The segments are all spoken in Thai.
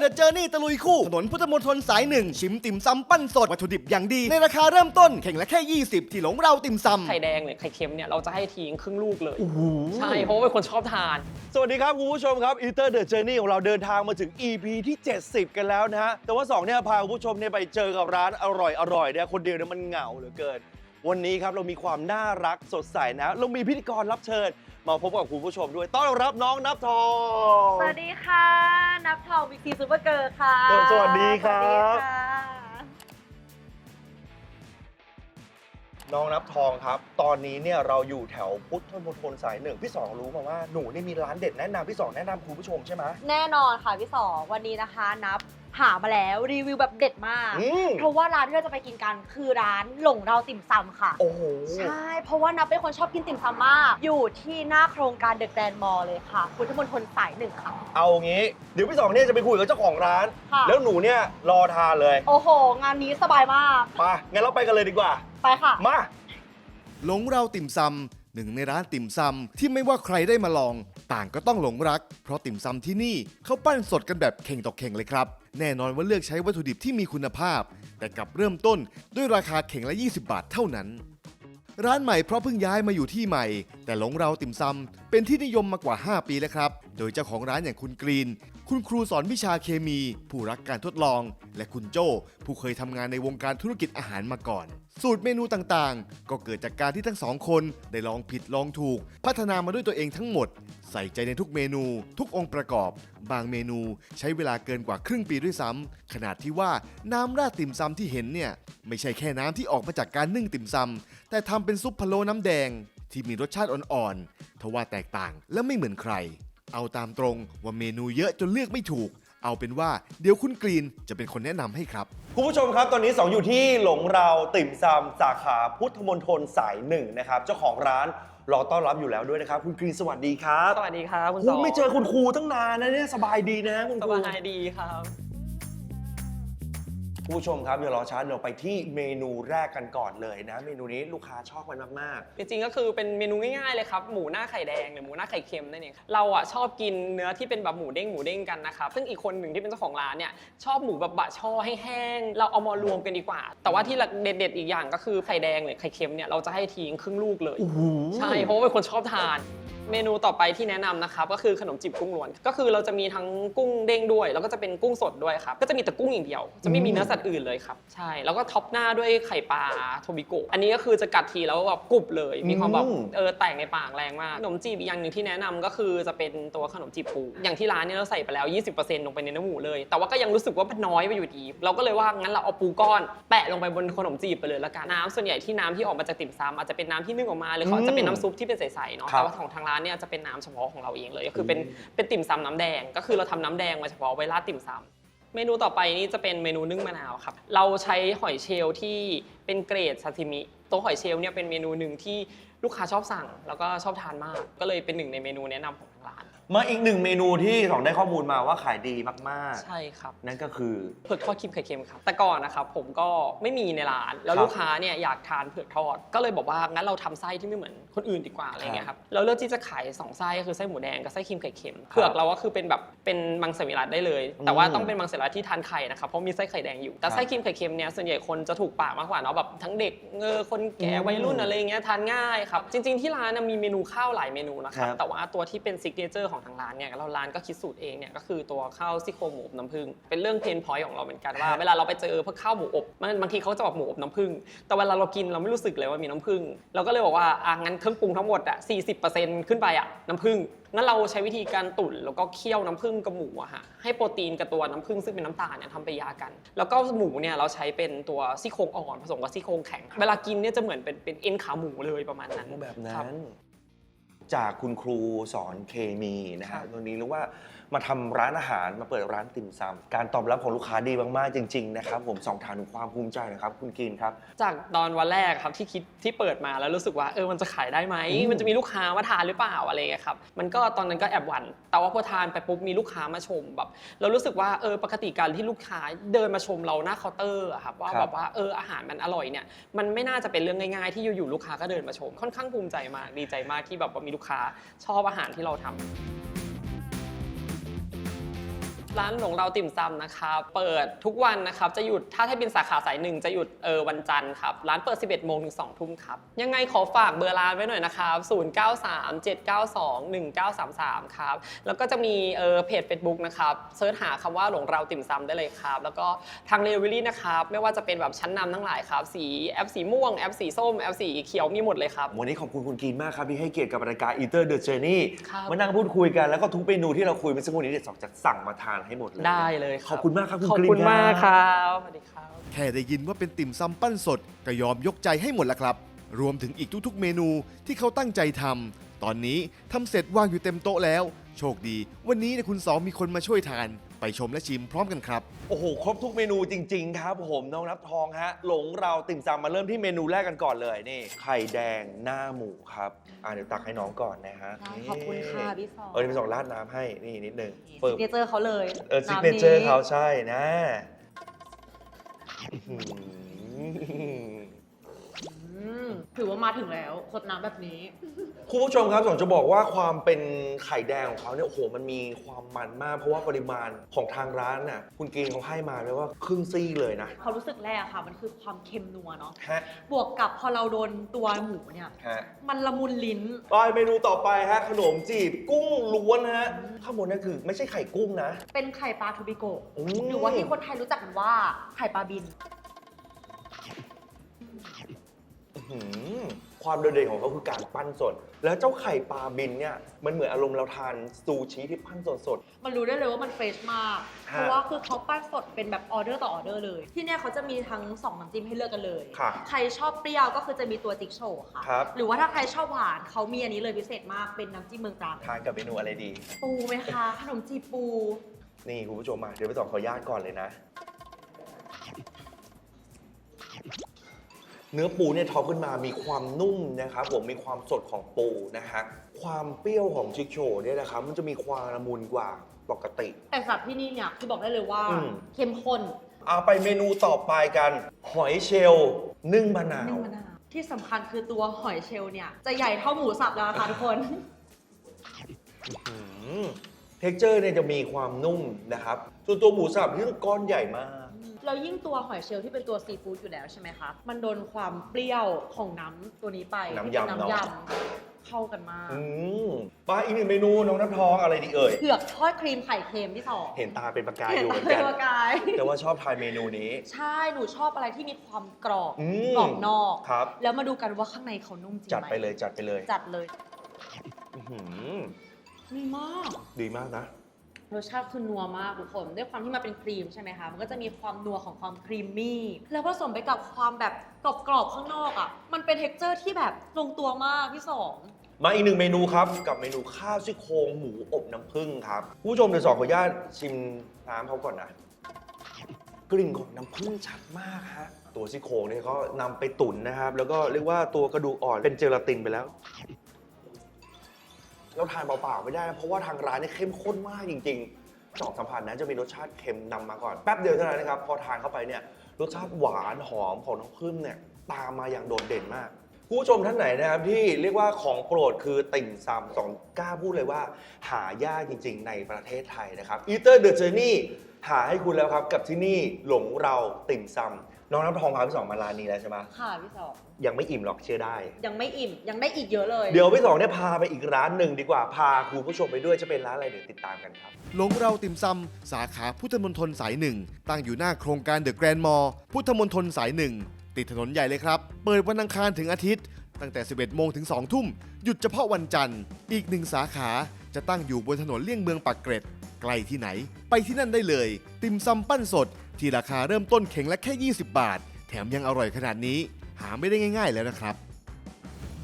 เดอะเจอร์นี่ตะลุยคู่ ถนนพุทธมณฑลสายหนึ่งชิมติ่มซำปั้นสด วัตถุดิบอย่างดี ในราคาเริ่มต้นเข่งละแค่ 20 ที่หลงเราติ่มซำไข่แดงหรือไข่เค็มเนี่ยเราจะให้ทิ้งครึ่งลูกเลยใช่เพราะว่าเป็นคนชอบทาน สวัสดีครับคุณผู้ชมครับ Eater the Journey ของเราเดินทางมาถึง EP ที่ 70 กันแล้วนะฮะแต่ว่า2เนี่ยพาคุณผู้ชมเนี่ยไปเจอกับร้านอร่อยอร่อยเนี่ยคนเดียวเนี่ยมันเหงาเหลือเกิน วันนี้ครับเรามีความน่ารักสดใสนะเรามีพิธีกรรับเชิญ มาพบกับคุณผู้ชมด้วยต้อนรับน้องนับทอง สวัสดีค่ะ นับทองบิ๊กซีซูเปอร์เกิร์ลค่ะเออสวัสดีครับ สวัสดีค่ะน้องนับทองครับ ตอนนี้เนี่ยเราอยู่แถวพุทธมณฑลสายหนึ่งพี่สองรู้มาว่าหนูนี่มีร้านเด็ดแนะนำพี่สองแนะนำคุณผู้ชมใช่ไหม แน่นอนค่ะพี่สองวันนี้นะคะ นับ หามาแล้วรีวิวแบบเด็ดมาก อืมเพราะว่าร้านที่เราจะไปกินกันคือร้านหลงเราติ่มซำค่ะ โอ้โห ใช่ เพราะว่านับเป็นคนชอบกินติ่มซำมาก อยู่ที่หน้าโครงการเดอะแกรนด์มอลล์เลยค่ะพุทธมณฑลสายหนึ่งค่ะ เอางี้ เดี๋ยวพี่สองเนี่ยจะไปคุยกับเจ้าของร้าน ค่ะ แล้วหนูเนี่ยรอทานเลยโอ้โห งานนี้สบายมาก ไปงั้นเราไปกันเลยดีกว่า ไปค่ะ มา หลงเราติ่มซำหนึ่งในร้านติ่มซำที่ไม่ว่าใครได้มาลอง ต่างก็ต้องหลงรัก เพราะติ่มซำที่นี่เขาปั้นสดกันแบบเข่งต่อเข่งเลยครับ แน่นอนว่าเลือกใช้วัตถุดิบที่มีคุณภาพ แต่กลับเริ่มต้นด้วยราคาเข่งละ 20 บาทเท่านั้น ร้านใหม่เพราะเพิ่งย้ายมาอยู่ที่ใหม่ แต่หลงเราติ่มซำเป็นที่นิยมมากว่า 5 ปีแล้วครับ โดยเจ้าของร้านอย่างคุณกรีน คุณครูสอนวิชาเคมี ผู้รักการทดลอง และคุณโจ้ผู้เคยทำงานในวงการธุรกิจอาหารมาก่อน สูตรเมนูต่างๆ ก็เกิดจากการที่ทั้งสองคนได้ลองผิดลองถูก พัฒนามาด้วยตัวเองทั้งหมด ใส่ใจในทุกเมนู ทุกองค์ประกอบ บางเมนูใช้เวลาเกินกว่าครึ่งปีด้วยซ้ำขนาดที่ว่าน้ำราดติ่มซำที่เห็นเนี่ยไม่ใช่แค่น้ำที่ออกมาจากการนึ่งติ่มซำแต่ทำเป็นซุปพะโล้น้ำแดงที่มีรสชาติอ่อนๆทว่าแตกต่างและไม่เหมือนใคร เอาตามตรงว่าเมนูเยอะจนเลือกไม่ถูก เอาเป็นว่าเดี๋ยวคุณกรีนจะเป็นคนแนะนำให้ครับ คุณผู้ชมครับตอนนี้สองอยู่ที่หลงเราติ่มซำสาขาพุทธมณฑลสายหนึ่งนะครับเจ้าของร้านรอต้อนรับอยู่แล้วด้วยนะครับ คุณกรีนสวัสดีครับสวัสดีครับคุณคุสณองไม่เจอคุณครูตั้งนานนะเนี่ยสบายดีนะคุณสครูบายดีครับ คุณผู้ชมครับเดี๋ยวรอช้าเราไปที่เมนูแรกกันก่อนเลยนะ เมนูนี้ลูกค้าชอบกันมาก จริงๆก็คือเป็นเมนูง่ายๆเลยครับหมูหน้าไข่แดงหรือหมูหน้าไข่เค็มนั่นเองครับเราอะชอบกินเนื้อที่เป็นแบบหมูเด้งหมูเด้งกันนะครับซึ่งอีกคนหนึ่งที่เป็นเจ้าของร้านเนี่ยชอบหมูแบบบะช่อให้แห้งเราเอามารวมกันดีกว่า แต่ว่าที่เด็ดๆอีกอย่างก็คือไข่แดงหรือไข่เค็มเนี่ยเราจะให้ทิ้งครึ่งลูกเลยใช่เพราะว่าเป็นคนชอบทาน เมนูต่อไปที่แนะนำนะครับก็คือขนมจีบกุ้งล้วน ก็คือเราจะมีทั้งกุ้งเด้งด้วย แล้วก็จะเป็นกุ้งสดด้วยครับ ก็จะมีแต่กุ้งอย่างเดียว จะไม่มีเนื้อสัตว์อื่นเลยครับ ใช่ แล้วก็ท็อปหน้าด้วยไข่ปลาโทบิโกะ อันนี้ก็คือจะกัดทีแล้วแบบกรุบเลย มีความแบบอืมเออแตกในปากแรงมาก ขนมจีบอีกอย่างหนึ่งที่แนะนำก็คือจะเป็นตัวขนมจีบปู อย่างที่ร้านเนี่ยเราใส่ไปแล้ว 20%ลงไปในเนื้อหมูเลย แต่ว่าก็ยังรู้สึกว่ามันน้อยไปอยู่ดี เราก็เลยว่างั้นเราเอาปูก้อนแปะลงไปบนขนมจีบไปเลยละกันน้ำส่วนใหญ่ที่น้ำที่ออกมาจากติ่มซำอาจจะเป็นน้ำที่นึ่งออกมาหรือเขาอาจจะเป็นน้ำซุปที่เป็นใสๆเนาะครับแต่ว่าของทางร้านเนี่ยจะเป็นน้ำเฉพาะของเราเองเลยก็คือเป็นเป็นติ่มซำน้ำแดง ก็คือเราทำน้ำแดงมาเฉพาะไว้ราดติ่มซำเมนูต่อไปนี่จะเป็นเมนูนึ่งมะนาวครับ เราใช้หอยเชลล์ที่เป็นเกรดซาซิมิ ตัวหอยเชลล์เนี่ยเป็นเมนูหนึ่งที่ลูกค้าชอบสั่ง แล้วก็ชอบทานมาก ก็เลยเป็นหนึ่งในเมนูแนะนำของทางร้านๆ มาอีกหนึ่งเมนูที่สองได้ข้อมูลมาว่าขายดีมากใช่ครับ ๆ นั่นก็คือ เผือกทอดครีมไข่เค็มครับ แต่ก่อนนะครับผมก็ไม่มีในร้าน แล้วครับลูกค้าเนี่ยอยากทานเผือกทอด ก็เลยบอกว่างั้นเราทำไส้ที่ไม่เหมือนคนอื่นดีกว่าอะไรเงี้ยครับ เราเลือกที่จะขายสองไส้ก็คือไส้หมูแดงกับไส้ครีมไข่เค็ม เผือกเราก็คือเป็นแบบเป็นมังสวิรัตได้เลย แต่ว่าอืมต้องเป็นมังสวิรัตที่ทานไข่นะครับ เพราะมีไส้ไข่แดงอยู่ แต่ครับไส้ครีมไข่เค็มเนี่ยส่วนใหญ่คนจะถูกปากมากกว่าเนาะแบบทั้งเด็กเออคนแก่อืมวัยรุ่นอะไรเงี้ยทานง่ายครับ จริง ๆที่ร้านน่ะมีเมนูข้าวหลายเมนูนะครับครับแต่ว่าตัวที่เป็นซิกเนเจอร์ของทางร้านเนี่ยเราร้านก็คิดสูตรเองเนี่ยก็คือตัวข้าวซี่โครงหมูอบน้ำผึ้งเป็นเรื่องเพนพอยต์ของเราเหมือนกันว่าเวลาเราไปเจอพวกข้าวหมูอบมันบางทีเขาจะบอกหมูอบน้ำผึ้งแต่เวลาเรากินเราไม่รู้สึกเลยว่ามีน้ำผึ้งเราก็เลยบอกว่าอะงั้นเครื่องปรุงทั้งหมดอะ40%ขึ้นไปอะน้ำผึ้งงั้นเราใช้วิธีการตุ๋นแล้วก็เคี่ยวน้ำผึ้งกับหมูอะฮะให้โปรตีนกับตัวน้ำผึ้งซึ่งเป็นน้ำตาลเนี่ยทำไปยากัน แล้วก็หมูเนี่ยเราใช้เป็นตัวซี่โครงอ่อนผสมกับซี่โครงแข็ง เวลากินเนี่ยจะเหมือนเป็นเป็นเอ็นขาหมูเลยประมาณนั้นแบบคนั้รับน จากคุณครูสอนเคมีนะครัฮะบตรงนี้เรียกว่า มาทำร้านอาหารมาเปิดร้านติ่มซำการตอบรับของลูกค้าดีมากๆจริงๆนะครับผมสองทานถึงความภูมิใจนะครับคุณกินครับ จากตอนวันแรกครับที่คิดที่เปิดมาแล้วรู้สึกว่าเออมันจะขายได้ไหมอืม มันจะมีลูกค้ามาทานหรือเปล่าอะไรอย่างเงี้ยครับมันก็ตอนนั้นก็แอบหวั่นแต่ว่าพอทานไปปุ๊บมีลูกค้ามาชมแบบเรารู้สึกว่าเออปกติการที่ลูกค้าเดินมาชมเราหน้าเคาน์เตอร์อะครับว่าแบบว่าเอออาหารมันอร่อยเนี่ยมันไม่น่าจะเป็นเรื่องง่ายๆ ที่อยู่ๆลูกค้าก็เดินมาชม ค่อนข้างภูมิใจมากดีใจมากที่แบบว่ามีลูกค้าชอบอาหารที่เราทำ ร้านหลงเราติ่มซำนะครับเปิดทุกวันนะครับจะหยุดถ้าถ้าเป็นสาขาสายหนึ่งจะหยุดเออวันจันทร์ครับร้านเปิด 11โมงถึง2ทุ่มครับยังไงขอฝากเบอร์ร้านไว้หน่อยนะครับ0937921933ครับแล้วก็จะมีเออเพจ Facebook นะครับเซิร์ชหาคำว่าหลงเราติ่มซำได้เลยครับแล้วก็ทางเ e เวอรี่นะครับไม่ว่าจะเป็นแบบชั้นนำทั้งหลายครับสีแอปสีม่วงแอปสีส้มแอปสีเขียวมีหมดเลยครับ วันนี้ขอบคุณคุณกรีนมากครับที่ให้เกียรติกับรายการ Eater the Journey ครับ มานั่งพูดคุยกันแล้วก็ทุกเมนูที่เราคุยเมื่อสักครู่นี้เด็ดสองจะสั่งมาทานให้หมดเลย ได้เลยคขรัอบคุณมากครับคุณขอบกรีนคุณมากครับ สวัสดีครับ แค่ได้ยินว่าเป็นติ่มซำปั้นสด ก็ยอมยกใจให้หมดแล้วครับ รวมถึงอีกทุกๆเมนูที่เขาตั้งใจทำตอนนี้ทำเสร็จวางอยู่เต็มโต๊ะแล้ว โชคดี วันนี้เนี่ยคุณสองมีคนมาช่วยทาน ไปชมและชิมพร้อมกันครับ โอ้โห ครบทุกเมนูจริง ๆ ครับผมน้องนับทองฮะ หลงเราติ่มซำมาเริ่มที่เมนูแรกกันก่อนเลยนี่ไข่แดงหน้าหมูครับอ่าเดี๋ยวตักให้น้องก่อนนะฮะได้นี่ขอบคุณค่ะพี่สอง เออเดี๋ยวพี่สองราดน้ำให้นี่นิดนึงซิเปิดกเนเจอร์เขาเลยเออซิกน้ำเนเจอร์เขาใช่นะอื้อหืออืม ถือว่ามาถึงแล้วสดน้ำแบบนี้ คุณผู้ชมครับสองจะบอกว่าความเป็นไข่แดงของเขาเนี่ยโอ้โหมันมีความมันมาก เพราะว่าปริมาณของทางร้านน่ะคุณกรีนเขาให้มาเลยว่าครึ่งซี่เลยนะความรู้สึกแรกอะค่ะ มันคือความเค็มนัวเนาะฮะบวกกับพอเราโดนตัวหมูเนี่ย ฮะมันละมุนลิ้น ไปเมนูต่อไปฮะขนมจีบกุ้งล้วนฮะข้างบนนั่นคือไม่ใช่ไข่กุ้งนะ เป็นไข่ปลาทูบิโกะอืม หรือว่าที่คนไทยรู้จักกันว่าไข่ปลาบิน หือความโดดเด่นของเขาคือการปั้นสด แล้วเจ้าไข่ปลาบินเนี่ยมันเหมือนอารมณ์เราทานซูชิที่ปั้นสดมันรู้ได้เลยว่ามันเฟรชมากฮะเพราะว่าคือเขาปั้นสดเป็นแบบออเดอร์ต่อออเดอร์เลย ที่เนี่ยเขาจะมีทั้งสองน้ำจิ้มให้เลือกกันเลย ค่ะใครชอบเปรี้ยวก็คือจะมีตัวจิ๊กโชว์ค่ะ ครับ หรือว่าถ้าใครชอบหวานเขามีอันนี้เลยพิเศษมากเป็นน้ำจิ้มเมืองตรังๆทานกับเมนูอะไรดี ปูไหมคะ ขนมจีบปู นี่คุณผู้ชมมาเดี๋ยวไปสองขออนุญาตก่อนเลยนะ เนื้อปูเนี่ยทอปขึ้นมามีความนุ่มนะครับผมมีความสดของปูนะฮะความเปรี้ยวของชิคโชเนี่ยนะครับมันจะมีความละมุนกว่าปกติ แต่สัตว์ที่นี่เนี่ยคือบอกได้เลยว่าอืม เข้มข้นเอาไปเมนูต่อไปกัน หอยเชลล์นึ่งมะนาว นึ่งมะนาวที่สำคัญคือตัวหอยเชลล์เนี่ย จะใหญ่เท่าหมูสับแล้วนะคะทุกคน เท็กเจอร์เนี่ยจะมีความนุ่มนะครับ ส่วนตัวหมูสับที่ก้อนใหญ่มาก เรายิ่งตัวหอยเชลล์ที่เป็นตัวซีฟู้ดอยู่แล้วใช่ไหมคะ มันโดนความเปรี้ยวของน้ำตัวนี้ไปน้ำที่เป็ยำเนอะน้ำยำเข้ากันมาก อืมมาอีกหนึ่งเมนูน้องน้ำทองอะไรดีเอ่ย เผือกทอดครีมไข่เค็มที่สองเห็นตาเป็นประกายเห็อนยู่เหตามือนเป็กันนประกาย แต่ว่าชอบทานเมนูนี้ ใช่ หนูชอบอะไรที่มีความกรอบอืม กรอบนอก ครับ แล้วมาดูกันว่าข้างในเขานุ่มจริงไหมจัดไปเลยจัดไปเลยจัดเลยอื้อหือดีมาก ดีมากนะ รสชาติคือนัวมากทุกคนด้วยความที่มันเป็นครีมใช่ไหมคะ มันก็จะมีความนัวของความครีมมี่ แล้วผสมไปกับความแบบกรอบๆข้างนอกอะ มันเป็นเท็กเจอร์ที่แบบลงตัวมากพี่สอง มาอีกหนึ่งเมนูครับ กับเมนูข้าวซี่โครงหมูอบน้ำผึ้งครับผู้ชมเดี๋ยวสองขออนุญาตชิมน้ำเขาก่อนนะ กลิ่นของน้ำผึ้งชัดมากฮะตัวซี่โครงเนี่ยเขานำไปตุ๋นนะครับ แล้วก็เรียกว่าตัวกระดูกอ่อนเป็นเจลาตินไปแล้ว เราทานเปล่าๆไม่ได้นะเพราะว่าทางร้านเนี่ยเข้มข้นมากจริงๆสองสัมผัสนั้นจะมีรสชาติเค็มนำมาก่อนแป๊บเดียวเท่านั้นนะครับพอทานเข้าไปเนี่ยรสชาติหวานหอมของน้ำผึ้งเนี่ยตามมาอย่างโดดเด่นมากผู้ชมท่านไหนนะครับที่เรียกว่าของโปรดคือติ่มซำสองกล้าพูดเลยว่า หายากจริง ๆ ในประเทศไทยนะครับ Eater the Journey หาให้คุณแล้วครับกับที่นี่หลงเราติ่มซำ น้องน้ำทองพาพี่สองมาร้านนี้แล้วใช่ไหมค่ะพี่สองยังไม่อิ่มหรอกเชื่อได้ ยังไม่อิ่มยังได้อีกเยอะเลย เดี๋ยวพี่สองเนี่ยพาไปอีกร้านหนึ่งดีกว่าพาคุณผู้ชมไปด้วยจะเป็นร้านอะไรเดี๋ยวติดตามกันครับหลงเราติ่มซำสาขาพุทธมณฑลสายหนึ่งตั้งอยู่หน้าโครงการเดอะแกรนด์มอลล์พุทธมณฑลสายหนึ่งติดถนนใหญ่เลยครับ เปิดวันอังคารถึงอาทิตย์ ตั้งแต่ 11 โมงถึง 2 ทุ่ม หยุดเฉพาะวันจันทร์ อีกหนึ่งสาขาจะตั้งอยู่บนถนนเลี่ยงเมืองปากเกร็ด ใกล้ที่ไหน ไปที่นั่นได้เลย ติ่มซำปั้นสด ที่ราคาเริ่มต้นเข่งละแค่ 20 บาท แถมยังอร่อยขนาดนี้ หาไม่ได้ง่าย ๆ แล้วนะครับ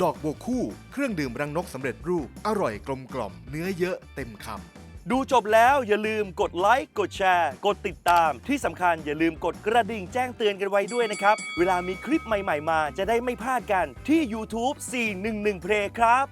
ดอกบัวคู่ เครื่องดื่มรังนกสำเร็จรูป อร่อยกลมกล่อม เนื้อเยอะเต็มคำ ดูจบแล้วอย่าลืมกดไลค์กดแชร์ กดติดตาม ที่สำคัญอย่าลืมกดกระดิ่งแจ้งเตือนกันไว้ด้วยนะครับ เวลามีคลิปใหม่ๆมา จะได้ไม่พลาดกันที่ YouTube 411 Play ครับ